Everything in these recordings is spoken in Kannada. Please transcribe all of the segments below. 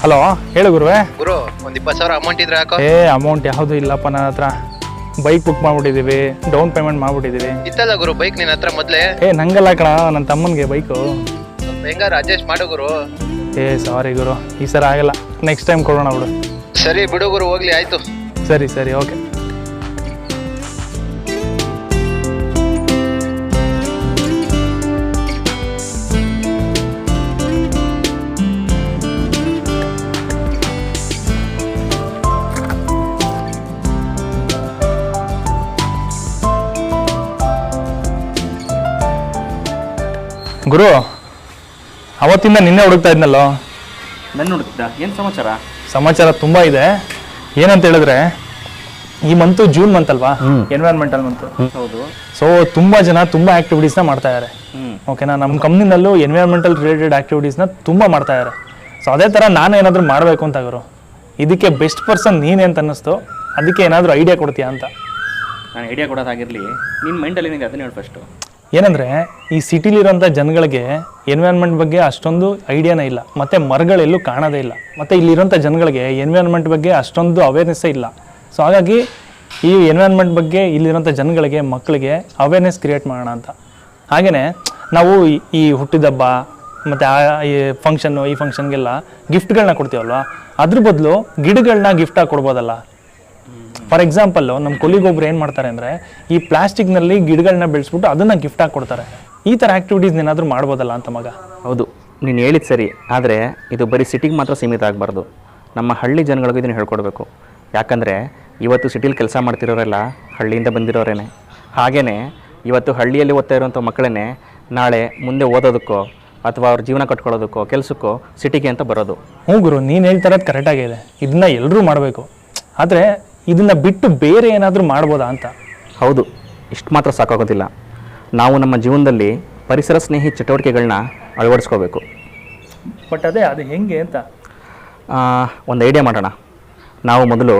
ಹಲೋ ಹೇಳು ಗುರುವೆ. ಗುರು ಒಂದ್ ಇಪ್ಪತ್ತು ಸಾವಿರ ಅಮೌಂಟ್ ಇದ್ರೆ ಹಾಕೋ. ಏ ಅಮೌಂಟ್ ಯಾವುದು ಇಲ್ಲಪ್ಪ ನನ್ನ ಹತ್ರ. ಬೈಕ್ ಬುಕ್ ಮಾಡ್ಬಿಟ್ಟಿದೀವಿ ಡೌನ್ ಪೇಮೆಂಟ್ ಮಾಡ್ಬಿಟ್ಟಿದೀವಿ. ಇತ್ತಲ್ಲ ಗುರು ಬೈಕ್ ನಿನ್ನ ಹತ್ರ ಮೊದ್ಲೇ? ಏ ನಂಗಲ್ಲ ಕಣ ನನ್ನ ತಮ್ಮನಿಗೆ ಬೈಕು ಸ್ವಲ್ಪ ಹೆಂಗಾರ ಅಡ್ಜಸ್ಟ್ ಮಾಡು ಗುರು. ಏ ಸಾರಿ ಗುರು ಈ ಸರ ಆಗಲ್ಲ. ನೆಕ್ಸ್ಟ್ ಟೈಮ್ ಕೊಡೋಣ ಬಿಡು. ಸರಿ ಬಿಡು ಗುರು ಹೋಗ್ಲಿ ಆಯ್ತು. ಸರಿ ಸರಿ ಓಕೆ ಗುರು ಅವತ್ತಿಂದ ನಿನ್ನೆ ಹುಡುಕ್ತಾ ಇದ್ನಲ್ಲೋ? ನನ್ನ ಹುಡುಕ್ತಿದ್ದ? ಏನು ಸಮಾಚಾರ? ಸಮಾಚಾರ ತುಂಬಾ ಇದೆ. ಏನಂತ ಹೇಳಿದ್ರೆ ಈ ಮಂತು ಜೂನ್ ಮಂತ್ ಅಲ್ವಾ? ಎನ್ವೈರನ್ಮೆಂಟಲ್ ಮಂತ್ ಹೌದು. ಸೊ ತುಂಬಾ ಜನ ತುಂಬಾ ನ ಮಾಡ್ತಾ ಇದ್ದಾರೆ ಓಕೆನಾ ನಮ್ಮ ಕಂಪ್ನಿನಲ್ಲೂ ಎನ್ವೈರನ್ಮೆಂಟಲ್ ರಿಲೇಟೆಡ್ ಆಕ್ಟಿವಿಟೀಸ್ನ ತುಂಬ ಮಾಡ್ತಾ ಇದ್ದಾರೆ ಸೊ ಅದೇ ತರ ನಾನು ಏನಾದರೂ ಮಾಡಬೇಕು ಅಂತ ಗುರು. ಇದಕ್ಕೆ ಬೆಸ್ಟ್ ಪರ್ಸನ್ ನೀನೇ ಅಂತ ಅನ್ನಿಸ್ತು. ಅದಕ್ಕೆ ಏನಾದರೂ ಐಡಿಯಾ ಕೊಡ್ತೀಯಾ ಅಂತ? ನಾನು ಐಡಿಯಾ ಕೊಡೋದಾಗಿರಲಿ. ನಿನ್ನ ಮೈಂಡಲ್ಲಿ ಏನಿದೆ ಅದನ್ನ ಹೇಳಿ ಫಸ್ಟು ಏನಂದರೆ, ಈ ಸಿಟಿಲಿರೋಂಥ ಜನಗಳಿಗೆ ಎನ್ವಿರಾನ್ಮೆಂಟ್ ಬಗ್ಗೆ ಅಷ್ಟೊಂದು ಐಡಿಯಾನೇ ಇಲ್ಲ. ಮತ್ತು ಮರಗಳೆಲ್ಲೂ ಕಾಣೋದೇ ಇಲ್ಲ. ಮತ್ತು ಇಲ್ಲಿರೋಂಥ ಜನಗಳಿಗೆ ಎನ್ವಿರಾನ್ಮೆಂಟ್ ಬಗ್ಗೆ ಅಷ್ಟೊಂದು ಅವೇರ್ನೆಸ್ಸೇ ಇಲ್ಲ. ಸೊ ಹಾಗಾಗಿ ಈ ಎನ್ವಿರಾನ್ಮೆಂಟ್ ಬಗ್ಗೆ ಇಲ್ಲಿರೋಂಥ ಜನಗಳಿಗೆ, ಮಕ್ಕಳಿಗೆ ಅವೇರ್ನೆಸ್ ಕ್ರಿಯೇಟ್ ಮಾಡೋಣ ಅಂತ. ಹಾಗೆಯೇ ನಾವು ಈ- ಹುಟ್ಟಿದಬ್ಬ, ಮತ್ತು ಆ, ಈ ಫಂಕ್ಷನ್ನು ಈ ಫಂಕ್ಷನ್ಗೆಲ್ಲ ಗಿಫ್ಟ್ಗಳನ್ನ ಕೊಡ್ತೀವಲ್ವ? ಅದ್ರ ಬದಲು ಗಿಡಗಳನ್ನ ಗಿಫ್ಟಾಗಿ ಕೊಡ್ಬೋದಲ್ಲ. ಫಾರ್ ಎಕ್ಸಾಂಪಲ್ಲು ನಮ್ಮ ಕೊಲಿಗೊಬ್ರು ಏನು ಮಾಡ್ತಾರೆ ಅಂದರೆ ಈ ಪ್ಲಾಸ್ಟಿಕ್ನಲ್ಲಿ ಗಿಡಗಳನ್ನ ಬೆಳೆಸ್ಬಿಟ್ಟು ಅದನ್ನು ಆಗಿ ಕೊಡ್ತಾರೆ ಈ ಥರ ಆ್ಯಕ್ಟಿವಿಟೀಸ್ ಏನಾದರೂ ಮಾಡ್ಬೋದಲ್ಲ ಅಂತ ಮಗ? ಹೌದು ನೀನು ಹೇಳಿದ ಸರಿ. ಆದರೆ ಇದು ಬರೀ ಸಿಟಿಗೆ ಮಾತ್ರ ಸೀಮಿತ ಆಗಬಾರ್ದು. ನಮ್ಮ ಹಳ್ಳಿ ಜನಗಳಿಗೂ ಇದನ್ನು ಹೇಳ್ಕೊಡ್ಬೇಕು. ಯಾಕಂದರೆ ಇವತ್ತು ಸಿಟಿಲಿ ಕೆಲಸ ಮಾಡ್ತಿರೋರೆಲ್ಲ ಹಳ್ಳಿಯಿಂದ ಬಂದಿರೋರೇನೆ. ಹಾಗೆಯೇ ಇವತ್ತು ಹಳ್ಳಿಯಲ್ಲಿ ಓದ್ತಾ ಇರುವಂಥ ಮಕ್ಕಳೇ ನಾಳೆ ಮುಂದೆ ಓದೋದಕ್ಕೋ ಅಥವಾ ಅವ್ರ ಜೀವನ ಕಟ್ಕೊಳ್ಳೋದಕ್ಕೋ ಕೆಲಸಕ್ಕೋ ಸಿಟಿಗೆ ಅಂತ ಬರೋದು. ಹ್ಞೂ ಗುರು ನೀನು ಹೇಳ್ತಾ ಇರೋದು ಕರೆಕ್ಟಾಗಿದೆ ಇದನ್ನ ಎಲ್ಲರೂ ಮಾಡಬೇಕು. ಆದರೆ ಇದನ್ನು ಬಿಟ್ಟು ಬೇರೆ ಏನಾದರೂ ಮಾಡ್ಬೋದಾ ಅಂತ? ಹೌದು ಇಷ್ಟು ಮಾತ್ರ ಸಾಕಾಗೋದಿಲ್ಲ. ನಾವು ನಮ್ಮ ಜೀವನದಲ್ಲಿ ಪರಿಸರ ಸ್ನೇಹಿ ಚಟುವಟಿಕೆಗಳನ್ನ ಅಳವಡಿಸ್ಕೋಬೇಕು. ಬಟ್ ಅದೇ ಅದು ಹೆಂಗೆ ಅಂತ? ಒಂದು ಐಡಿಯಾ ಮಾಡೋಣ. ನಾವು ಮೊದಲು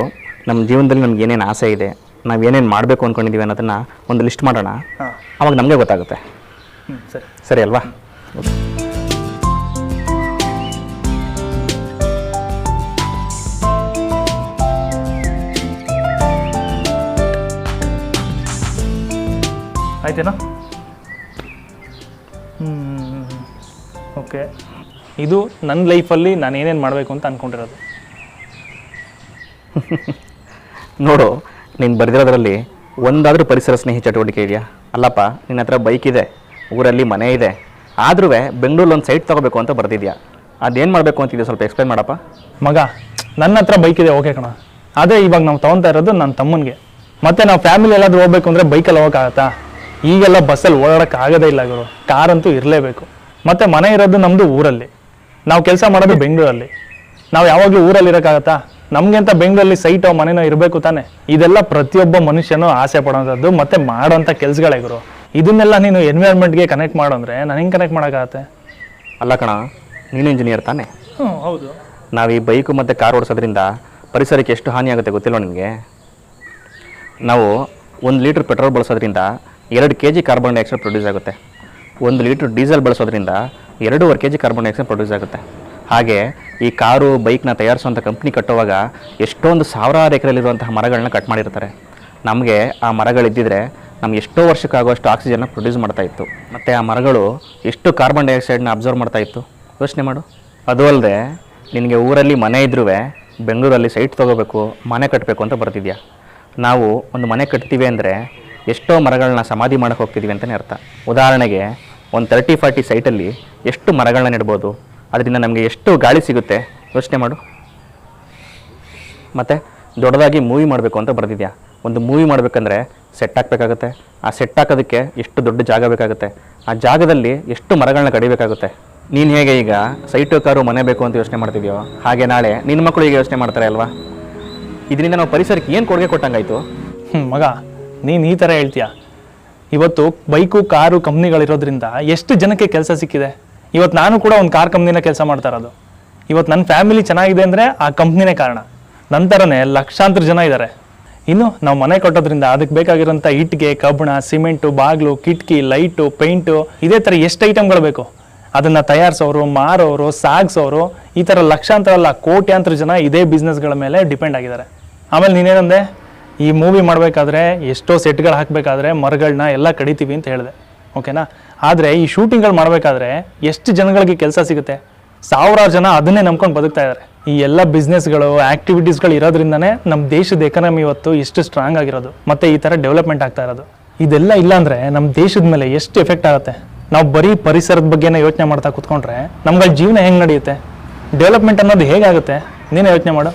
ನಮ್ಮ ಜೀವನದಲ್ಲಿ ನಮ್ಗೆ ಏನೇನು ಆಸೆ ಇದೆ ನಾವು ಏನೇನು ಮಾಡಬೇಕು ಅಂದ್ಕೊಂಡಿದ್ದೀವಿ ಅನ್ನೋದನ್ನು ಒಂದು ಲಿಸ್ಟ್ ಮಾಡೋಣ. ಹಾಂ. ಅವಾಗ ನಮಗೆ ಗೊತ್ತಾಗುತ್ತೆ. ಸರಿ. ಸರಿ ಅಲ್ವಾ? ಆಯ್ತೇನಾ? ಹ್ಞೂ ಓಕೆ ಇದು ನನ್ನ ಲೈಫಲ್ಲಿ ನಾನು ಏನೇನು ಮಾಡಬೇಕು ಅಂತ ಅಂದ್ಕೊಂಡಿರೋದು ನೋಡು ನೀನು ಬರೆದಿರೋದ್ರಲ್ಲಿ ಒಂದಾದರೂ ಪರಿಸರ ಸ್ನೇಹಿ ಚಟುವಟಿಕೆ ಇದೆಯಾ? ಅಲ್ಲಪ್ಪ ನಿನ್ನ ಹತ್ರ ಬೈಕ್ ಇದೆ ಊರಲ್ಲಿ ಮನೆ ಇದೆ. ಆದ್ರೂ ಬೆಂಗಳೂರಲ್ಲಿ ಒಂದು ಸೈಟ್ ತೊಗೋಬೇಕು ಅಂತ ಬರೆದಿದ್ಯಾ? ಅದೇನು ಮಾಡಬೇಕು ಅಂತಿದೆ ಸ್ವಲ್ಪ ಎಕ್ಸ್ಪ್ಲೈನ್ ಮಾಡಪ್ಪ. ಮಗ ನನ್ನ ಹತ್ರ ಬೈಕ್ ಇದೆ ಓಕೆ ಕಣ. ಅದೇ ಇವಾಗ ನಾವು ತೊಗೊತಾ ಇರೋದು ನನ್ನ ತಮ್ಮನಿಗೆ. ಮತ್ತೆ ನಾವು ಫ್ಯಾಮಿಲಿ ಎಲ್ಲಾದರೂ ಹೋಗ್ಬೇಕು ಅಂದರೆ ಬೈಕಲ್ಲಿ ಹೋಗೋಕ್ಕಾಗತ್ತಾ? ಈಗೆಲ್ಲ ಬಸ್ಸಲ್ಲಿ ಓಡಾಡಕ್ಕೆ ಆಗದೇ ಇಲ್ಲ ಗುರು. ಕಾರಂತೂ ಇರಲೇಬೇಕು. ಮತ್ತೆ ಮನೆ ಇರೋದು ನಮ್ಮದು ಊರಲ್ಲಿ. ನಾವು ಕೆಲಸ ಮಾಡೋದು ಬೆಂಗಳೂರಲ್ಲಿ. ನಾವು ಯಾವಾಗಲೂ ಊರಲ್ಲಿ ಇರೋಕ್ಕಾಗತ್ತಾ? ನಮಗೆ ಅಂತ ಬೆಂಗಳೂರಲ್ಲಿ ಸೈಟೋ ಮನೆನೋ ಇರಬೇಕು ತಾನೆ. ಇದೆಲ್ಲ ಪ್ರತಿಯೊಬ್ಬ ಮನುಷ್ಯನೂ ಆಸೆ ಪಡೋಂಥದ್ದು ಮತ್ತೆ ಮಾಡೋಂಥ ಕೆಲಸಗಳೇ ಗುರು. ಇದನ್ನೆಲ್ಲ ನೀನು ಎನ್ವಿರಾನ್ಮೆಂಟ್ಗೆ ಕನೆಕ್ಟ್ ಮಾಡೋಂದ್ರೆ ನಾನು ಹೆಂಗೆ ಕನೆಕ್ಟ್ ಮಾಡೋಕ್ಕಾಗತ್ತೆ? ಅಲ್ಲ ಕಣ ನೀನು ಇಂಜಿನಿಯರ್ ತಾನೆ. ಹ್ಞೂ ಹೌದು. ನಾವು ಈ ಬೈಕು ಮತ್ತು ಕಾರ್ ಓಡಿಸೋದ್ರಿಂದ ಪರಿಸರಕ್ಕೆ ಎಷ್ಟು ಹಾನಿ ಆಗುತ್ತೆ ಗೊತ್ತಿಲ್ಲ ನಿಮಗೆ ನಾವು ಒಂದು ಲೀಟ್ರ್ ಪೆಟ್ರೋಲ್ ಬಳಸೋದ್ರಿಂದ ಎರಡು K G carbon dioxide produce ಆಗುತ್ತೆ. ಒಂದು ಲೀಟ್ರ್ ಡೀಸೆಲ್ ಬಳಸೋದ್ರಿಂದ ಎರಡೂವರೆ K G carbon dioxide produce ಆಗುತ್ತೆ. ಹಾಗೆ ಈ ಕಾರು, ಬೈಕ್ನ ತಯಾರಿಸುವಂಥ ಕಂಪ್ನಿ ಕಟ್ಟುವಾಗ ಎಷ್ಟೊಂದು ಸಾವಿರಾರು ಎಕರೆಯಲ್ಲಿರುವಂತಹ ಮರಗಳನ್ನ ಕಟ್ ಮಾಡಿರ್ತಾರೆ. ನಮಗೆ ಆ ಮರಗಳಿದ್ದಿದ್ರೆ ನಮ್ಗೆ ಎಷ್ಟೋ ವರ್ಷಕ್ಕಾಗುವಷ್ಟು ಆಕ್ಸಿಜನ್ನ ಪ್ರೊಡ್ಯೂಸ್ ಮಾಡ್ತಾ ಇತ್ತು. ಮತ್ತು ಆ ಮರಗಳು ಎಷ್ಟು ಕಾರ್ಬನ್ ಡೈಆಕ್ಸೈಡ್ನ ಅಬ್ಸರ್ವ್ ಮಾಡ್ತಾ ಇತ್ತು? ಯೋಚನೆ ಮಾಡು. ಅದು ಅಲ್ಲದೆ ನಿನಗೆ ಊರಲ್ಲಿ ಮನೆ ಇದ್ರೂ ಬೆಂಗಳೂರಲ್ಲಿ ಸೈಟ್ ತೊಗೋಬೇಕು, ಮನೆ ಕಟ್ಟಬೇಕು ಅಂತ ಬರ್ತಿದ್ಯಾ? ನಾವು ಒಂದು ಮನೆ ಕಟ್ತೀವಿ ಅಂದರೆ ಎಷ್ಟೋ ಮರಗಳನ್ನ ಸಮಾಧಿ ಮಾಡಕ್ಕೆ ಹೋಗ್ತಿದ್ದೀವಿ ಅಂತಲೇ ಅರ್ಥ. ಉದಾಹರಣೆಗೆ ಒಂದು ತರ್ಟಿ ಫಾರ್ಟಿ ಸೈಟಲ್ಲಿ ಎಷ್ಟು ಮರಗಳನ್ನ ನೆಡ್ಬೋದು? ಅದರಿಂದ ನಮಗೆ ಎಷ್ಟು ಗಾಳಿ ಸಿಗುತ್ತೆ? ಯೋಚನೆ ಮಾಡು. ಮತ್ತು ದೊಡ್ಡದಾಗಿ ಮೂವಿ ಮಾಡಬೇಕು ಅಂತ ಬರೆದಿದ್ಯಾ? ಒಂದು ಮೂವಿ ಮಾಡಬೇಕಂದ್ರೆ ಸೆಟ್ ಹಾಕಬೇಕಾಗುತ್ತೆ. ಆ ಸೆಟ್ ಹಾಕೋದಕ್ಕೆ ಎಷ್ಟು ದೊಡ್ಡ ಜಾಗ ಬೇಕಾಗುತ್ತೆ? ಆ ಜಾಗದಲ್ಲಿ ಎಷ್ಟು ಮರಗಳನ್ನ ಕಡಿಬೇಕಾಗುತ್ತೆ? ನೀನು ಹೇಗೆ ಈಗ ಸೈಟು, ಕಾರು, ಮನೆ ಬೇಕು ಅಂತ ಯೋಚನೆ ಮಾಡ್ತಿದ್ಯೋ? ಹಾಗೆ ನಾಳೆ ನಿನ್ನ ಮಕ್ಕಳು ಈಗ ಯೋಚನೆ ಮಾಡ್ತಾರೆ ಅಲ್ವಾ? ಇದರಿಂದ ನಾವು ಪರಿಸರಕ್ಕೆ ಏನು ಕೊಡುಗೆ ಕೊಟ್ಟಂಗಾಯ್ತು? ಮಗ ನೀನು ಈ ಥರ ಹೇಳ್ತೀಯ? ಇವತ್ತು ಬೈಕು, ಕಾರು, ಕಂಪ್ನಿಗಳಿರೋದ್ರಿಂದ ಎಷ್ಟು ಜನಕ್ಕೆ ಕೆಲಸ ಸಿಕ್ಕಿದೆ? ಇವತ್ತು ನಾನು ಕೂಡ ಒಂದು ಕಾರ್ ಕಂಪ್ನಿನ ಕೆಲಸ ಮಾಡ್ತಾ ಇರೋದು. ಇವತ್ತು ನನ್ನ ಫ್ಯಾಮಿಲಿ ಚೆನ್ನಾಗಿದೆ ಅಂದರೆ ಆ ಕಂಪ್ನಿನೇ ಕಾರಣ. ನಂತರನೇ ಲಕ್ಷಾಂತರ ಜನ ಇದ್ದಾರೆ ಇನ್ನು ನಾವು ಮನೆ ಕಟ್ಟೋದ್ರಿಂದ ಅದಕ್ಕೆ ಬೇಕಾಗಿರೋಂಥ ಇಟ್ಟಿಗೆ ಕಬ್ಬಣ, ಸಿಮೆಂಟು, ಬಾಗಿಲು, ಕಿಟಕಿ, ಲೈಟು, ಪೈಂಟು, ಇದೇ ಥರ ಎಷ್ಟು ಐಟಮ್ಗಳು ಬೇಕು. ಅದನ್ನು ತಯಾರಿಸೋರು, ಮಾರೋರು, ಸಾಗಿಸೋರು, ಈ ಥರ ಲಕ್ಷಾಂತರ ಅಲ್ಲ ಕೋಟ್ಯಾಂತರ ಜನ ಇದೇ ಬಿಸ್ನೆಸ್ಗಳ ಮೇಲೆ ಡಿಪೆಂಡ್ ಆಗಿದ್ದಾರೆ. ಆಮೇಲೆ ನೀನೇನಂದೆ? ಈ ಮೂವಿ ಮಾಡಬೇಕಾದ್ರೆ ಎಷ್ಟೋ ಸೆಟ್ಗಳು ಹಾಕಬೇಕಾದ್ರೆ ಮರಗಳನ್ನ ಎಲ್ಲ ಕಡಿತೀವಿ ಅಂತ ಹೇಳಿದೆ. ಓಕೆನಾ ಆದರೆ ಈ ಶೂಟಿಂಗ್ಗಳು ಮಾಡಬೇಕಾದ್ರೆ ಎಷ್ಟು ಜನಗಳಿಗೆ ಕೆಲಸ ಸಿಗುತ್ತೆ? ಸಾವಿರಾರು ಜನ ಅದನ್ನೇ ನಂಬ್ಕೊಂಡು ಬದುಕ್ತಾ ಇದ್ದಾರೆ ಈ ಎಲ್ಲ ಬಿಸ್ನೆಸ್ಗಳು ಆ್ಯಕ್ಟಿವಿಟೀಸ್ಗಳು ಇರೋದ್ರಿಂದನೇ ನಮ್ಮ ದೇಶದ ಎಕನಮಿ ಇವತ್ತು ಎಷ್ಟು ಸ್ಟ್ರಾಂಗ್ ಆಗಿರೋದು. ಮತ್ತು ಈ ಥರ ಡೆವಲಪ್ಮೆಂಟ್ ಆಗ್ತಾ ಇರೋದು. ಇದೆಲ್ಲ ಇಲ್ಲಾಂದರೆ ನಮ್ಮ ದೇಶದ ಮೇಲೆ ಎಷ್ಟು ಎಫೆಕ್ಟ್ ಆಗುತ್ತೆ? ನಾವು ಬರೀ ಪರಿಸರದ ಬಗ್ಗೆನೇ ಯೋಚನೆ ಮಾಡ್ತಾ ಕೂತ್ಕೊಂಡ್ರೆ ನಮ್ಗಳ ಜೀವನ ಹೆಂಗೆ ನಡೆಯುತ್ತೆ? ಡೆವಲಪ್ಮೆಂಟ್ ಅನ್ನೋದು ಹೇಗಾಗುತ್ತೆ? ನೀನು ಯೋಚನೆ ಮಾಡು.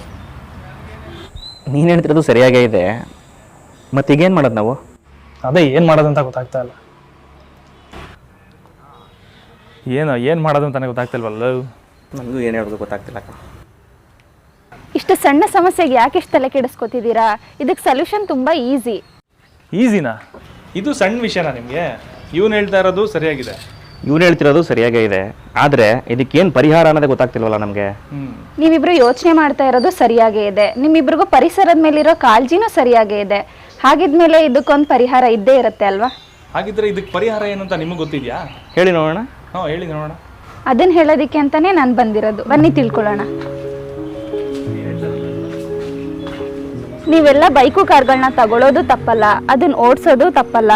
ನೀನು ಹೇಳ್ತಿರೋದು ಸರಿಯಾಗೇ ಇದೆ. ಮತ್ತೆ ಈಗ ಏನು ಮಾಡೋದು ನಾವು? ಅದೇ ಏನು ಮಾಡೋದಂತ ಗೊತ್ತಾಗ್ತಾ ಇಲ್ಲ. ಏನು ಏನು ಮಾಡೋದು ಅಂತಾನೆ ಗೊತ್ತಾಗ್ತಿಲ್ವಲ್ಲ ನನಗೂ ಏನು ಹೇಳೋದು ಗೊತ್ತಾಗ್ತಿಲ್ಲ ಅಕ್ಕ. ಇಷ್ಟು ಸಣ್ಣ ಸಮಸ್ಯೆಗೆ ಯಾಕೆ ಇಷ್ಟು ತಲೆ ಕೆಡಿಸ್ಕೊತಿದ್ದೀರಾ? ಇದಕ್ಕೆ ಸೊಲ್ಯೂಷನ್ ತುಂಬ ಈಸಿ ಈಸಿನಾ ಇದು ಸಣ್ಣ ವಿಷಯನಾ ನಿಮಗೆ? ಇವನು ಹೇಳ್ತಾ ಇರೋದು ಸರಿಯಾಗಿದೆ. ಇವ್ನು ಹೇಳ್ತಿರೋದು ಸರಿಯಾಗೇ ಇದೆ. ಆದರೆ ಇದಕ್ಕೇನು ಪರಿಹಾರ ಅನ್ನೋದೇ ಗೊತ್ತಾಗ್ತಿಲ್ವಲ್ಲ ನಮಗೆ? ನೀವಿಬ್ರು ಯೋಚನೆ ಮಾಡ್ತಾ ಇರೋದು ಸರಿಯಾಗೇ ಇದೆ. ನಿಮ್ಮಿಬ್ರಿಗೂ ಪರಿಸರದ ಮೇಲಿರೋ ಕಾಳಜಿನೂ ಸರಿಯಾಗೇ ಇದೆ. ಹಾಗಿದ್ಮೇಲೆ ಇದಕ್ಕೊಂದು ಪರಿಹಾರ ಇದ್ದೇ ಇರುತ್ತೆ ಅಲ್ವಾ? ಹಾಗಿದ್ರೆ ಇದಕ್ಕೆ ಪರಿಹಾರ ಏನು ಅಂತ ನಿಮಗೆ ಗೊತ್ತಿದ್ಯಾ? ಹೇಳಿ ನೋಡೋಣ. ಹಾಂ ಹೇಳಿ ನೋಡೋಣ. ಅದನ್ನ ಹೇಳೋದಿಕ್ಕೆ ಅಂತಾನೆ ನಾನು ಬಂದಿರೋದು. ಬನ್ನಿ ತಿಳ್ಕೊಳ್ಳೋಣ. ನೀವೆಲ್ಲ ಬೈಕು ಕಾರ್ಗಳನ್ನ ತಗೊಳ್ಳೋದು ತಪ್ಪಲ್ಲ ಅದನ್ನ ಓಡಿಸೋದು ತಪ್ಪಲ್ಲ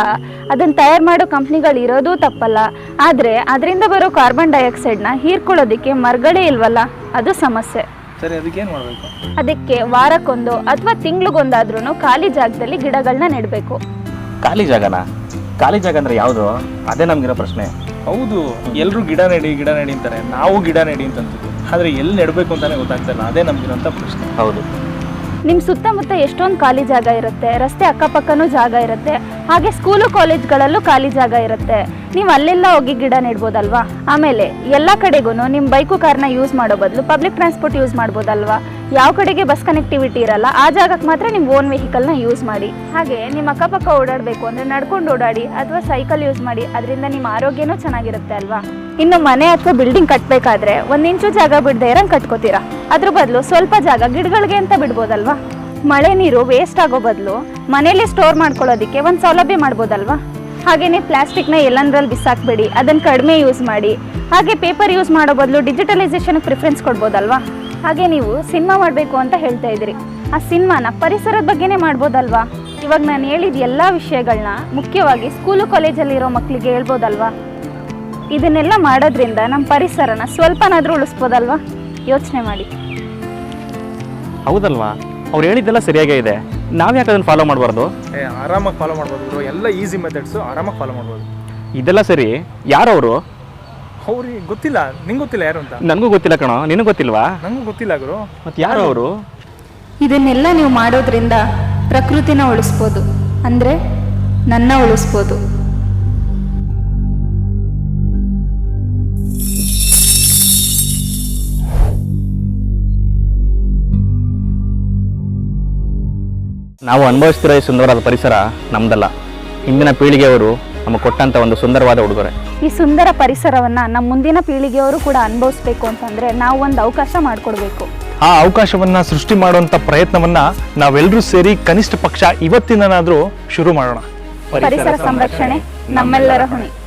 ಅದನ್ನ ತಯಾರು ಮಾಡೋ ಕಂಪ್ನಿಗಳು ಇರೋದು ತಪ್ಪಲ್ಲ. ಆದರೆ ಅದರಿಂದ ಬರೋ ಕಾರ್ಬನ್ ಡೈಆಕ್ಸೈಡ್ನ ಹೀರ್ಕೊಳ್ಳೋದಕ್ಕೆ ಮರಗಳೇ ಇಲ್ವಲ್ಲ ಅದು ಸಮಸ್ಯೆ. ಸರಿ ಅದಕ್ಕೆ ಏನು ಮಾಡಬೇಕು? ಅದಕ್ಕೆ ವಾರಕ್ಕೊಂದು ಅಥವಾ ತಿಂಗಳಿಗೊಂದಾದ್ರೂ ಖಾಲಿ ಜಾಗದಲ್ಲಿ ಗಿಡಗಳನ್ನ ನೆಡಬೇಕು. ಖಾಲಿ ಜಾಗನಾ? ಖಾಲಿ ಜಾಗ ಅಂದ್ರೆ ಯಾವುದು? ಅದೇ ನಮಗಿರೋ ಪ್ರಶ್ನೆ. ಹೌದು ಎಲ್ಲರೂ ಗಿಡ ನೆಡಿ ಗಿಡ ನೆಡಿ ಅಂತಾರೆ. ನಾವು ಗಿಡ ನೆಡಿ ಅಂತಂತೀವಿ ಆದರೆ ಎಲ್ಲಿ ನೆಡಬೇಕು ಅಂತಾನೆ ಗೊತ್ತಾಗ್ತಾ ಇಲ್ಲ. ಅದೇ ನಮ್ಗಿರೋಂಥ ಪ್ರಶ್ನೆ. ಹೌದು. ನಿಮ್ಮ ಸುತ್ತಮುತ್ತ ಎಷ್ಟೊಂದು ಖಾಲಿ ಜಾಗ ಇರುತ್ತೆ, ರಸ್ತೆ ಅಕ್ಕಪಕ್ಕನೂ ಜಾಗ ಇರುತ್ತೆ, ಹಾಗೆ ಸ್ಕೂಲು ಕಾಲೇಜ್ಗಳಲ್ಲೂ ಖಾಲಿ ಜಾಗ ಇರುತ್ತೆ. ನೀವು ಅಲ್ಲೆಲ್ಲ ಹೋಗಿ ಗಿಡ ನೆಡ್ಬೋದಲ್ವಾ? ಆಮೇಲೆ ಎಲ್ಲ ಕಡೆಗೂ ನಿಮ್ಮ ಬೈಕು ಕಾರ್ನ ಯೂಸ್ ಮಾಡೋ ಬದಲು ಪಬ್ಲಿಕ್ ಟ್ರಾನ್ಸ್ಪೋರ್ಟ್ ಯೂಸ್ ಮಾಡ್ಬೋದಲ್ವಾ? ಯಾವ ಕಡೆಗೆ ಬಸ್ ಕನೆಕ್ಟಿವಿಟಿ ಇರಲ್ಲ, ಆ ಜಾಗಕ್ಕೆ ಮಾತ್ರ ನಿಮ್ಮ ಓನ್ ವೆಹಿಕಲ್ನ ಯೂಸ್ ಮಾಡಿ. ಹಾಗೆ ನಿಮ್ಮ ಅಕ್ಕಪಕ್ಕ ಓಡಾಡಬೇಕು ಅಂದರೆ ನಡ್ಕೊಂಡು ಓಡಾಡಿ, ಅಥವಾ ಸೈಕಲ್ ಯೂಸ್ ಮಾಡಿ, ಅದರಿಂದ ನಿಮ್ಮ ಆರೋಗ್ಯನೂ ಚೆನ್ನಾಗಿರುತ್ತೆ ಅಲ್ವಾ? ಇನ್ನು ಮನೆ ಅಥವಾ ಬಿಲ್ಡಿಂಗ್ ಕಟ್ಟಬೇಕಾದ್ರೆ ಒಂದು ಇಂಚು ಜಾಗ ಬಿಡದೆ ಇರಂಗೆ ಕಟ್ಕೋತೀರಾ? ಅದ್ರ ಬದಲು ಸ್ವಲ್ಪ ಜಾಗ ಗಿಡಗಳಿಗೆ ಅಂತ ಬಿಡ್ಬೋದಲ್ವಾ? ಮಳೆ ನೀರು ವೇಸ್ಟ್ ಆಗೋ ಬದಲು ಮನೇಲಿ ಸ್ಟೋರ್ ಮಾಡ್ಕೊಳ್ಳೋದಕ್ಕೆ ಒಂದು ಸೌಲಭ್ಯ ಮಾಡ್ಬೋದಲ್ವಾ? ಹಾಗೆಯೇ ಪ್ಲಾಸ್ಟಿಕ್ನ ಎಲ್ಲಂದ್ರಲ್ಲಿ ಬಿಸಾಕಬೇಡಿ ಅದನ್ನು ಕಡಿಮೆ ಯೂಸ್ ಮಾಡಿ, ಹಾಗೆ ಪೇಪರ್ ಯೂಸ್ ಮಾಡೋ ಬದಲು ಡಿಜಿಟಲೈಸೇಷನ್ ಪ್ರಿಫರೆನ್ಸ್ ಕೊಡ್ಬೋದಲ್ವಾ? ಹಾಗೆ ನೀವು ಸಿನಿಮಾ ಮಾಡಬೇಕು ಅಂತ ಹೇಳ್ತಾ ಇದ್ದೀರಿ. ಆ ಸಿನಿಮಾನ ಪರಿಸರದ ಬಗ್ಗೆನೇ ಮಾಡ್ಬೋದಲ್ವಾ? ಇವಾಗ ನಾನು ಹೇಳಿದ ಎಲ್ಲ ವಿಷಯಗಳನ್ನ ಮುಖ್ಯವಾಗಿ ಸ್ಕೂಲು ಕಾಲೇಜಲ್ಲಿರೋ ಮಕ್ಕಳಿಗೆ ಹೇಳ್ಬೋದಲ್ವಾ? ಇದನ್ನೆಲ್ಲ ಮಾಡೋದ್ರಿಂದ ನಮ್ಮ ಪರಿಸರನ ಸ್ವಲ್ಪನಾದರೂ ಉಳಿಸ್ಬೋದಲ್ವಾ? ಯೋಚನೆ ಮಾಡಿ. ಹೌದಲ್ವಾ? ಅವ್ರು ಹೇಳಿದ್ದೆಲ್ಲ ಸರಿಯಾಗೇ ಇದೆ. ನಾವು ಯಾಕೆ ಅದನ್ನು ಫಾಲೋ ಮಾಡಬಾರ್ದು? ಏ ಆರಾಮಾಗಿ ಫಾಲೋ ಮಾಡ್ಬೋದು ಬ್ರೋ ಎಲ್ಲ ಈಸಿ ಮೆಥಡ್ಸು ಆರಾಮಾಗಿ ಫಾಲೋ ಮಾಡ್ಬೋದು. ಇದೆಲ್ಲ ಸರಿ. ಯಾರವರು ಅವ್ರಿಗೆ ಗೊತ್ತಿಲ್ಲ. ನಿಂಗೆ ಗೊತ್ತಿಲ್ಲ ಯಾರು ಅಂತ? ನನಗೂ ಗೊತ್ತಿಲ್ಲ ಕಣೋ. ನಿನಗೂ ಗೊತ್ತಿಲ್ವಾ? ನಂಗೂ ಗೊತ್ತಿಲ್ಲ ಗುರು. ಮತ್ತು ಯಾರು ಅವರು? ಇದನ್ನೆಲ್ಲ ನೀವು ಮಾಡೋದ್ರಿಂದ ಪ್ರಕೃತಿನ ಉಳಿಸ್ಬೋದು. ಅಂದರೆ ನನ್ನ ಉಳಿಸ್ಬೋದು. ನಾವು ಅನುಭವಿಸ್ತಿರೋ ಈ ಸುಂದರವಾದ ಪರಿಸರ ನಮ್ದಲ್ಲ. ಹಿಂದಿನ ಪೀಳಿಗೆಯವರು ನಮಗೆ ಕೊಟ್ಟಂತ ಒಂದು ಸುಂದರವಾದ ಉಡುಗೊರೆ. ಈ ಸುಂದರ ಪರಿಸರವನ್ನ ನಮ್ಮ ಮುಂದಿನ ಪೀಳಿಗೆಯವರು ಕೂಡ ಅನುಭವಿಸ್ಬೇಕು ಅಂತಂದ್ರೆ ನಾವು ಒಂದು ಅವಕಾಶ ಮಾಡಿಕೊಡ್ಬೇಕು. ಆ ಅವಕಾಶವನ್ನ ಸೃಷ್ಟಿ ಮಾಡುವಂತ ಪ್ರಯತ್ನವನ್ನ ನಾವೆಲ್ಲರೂ ಸೇರಿ ಕನಿಷ್ಠ ಪಕ್ಷ ಇವತ್ತಿನಾದ್ರೂ ಶುರು ಮಾಡೋಣ. ಪರಿಸರ ಸಂರಕ್ಷಣೆ ನಮ್ಮೆಲ್ಲರ ಹೊಣೆ.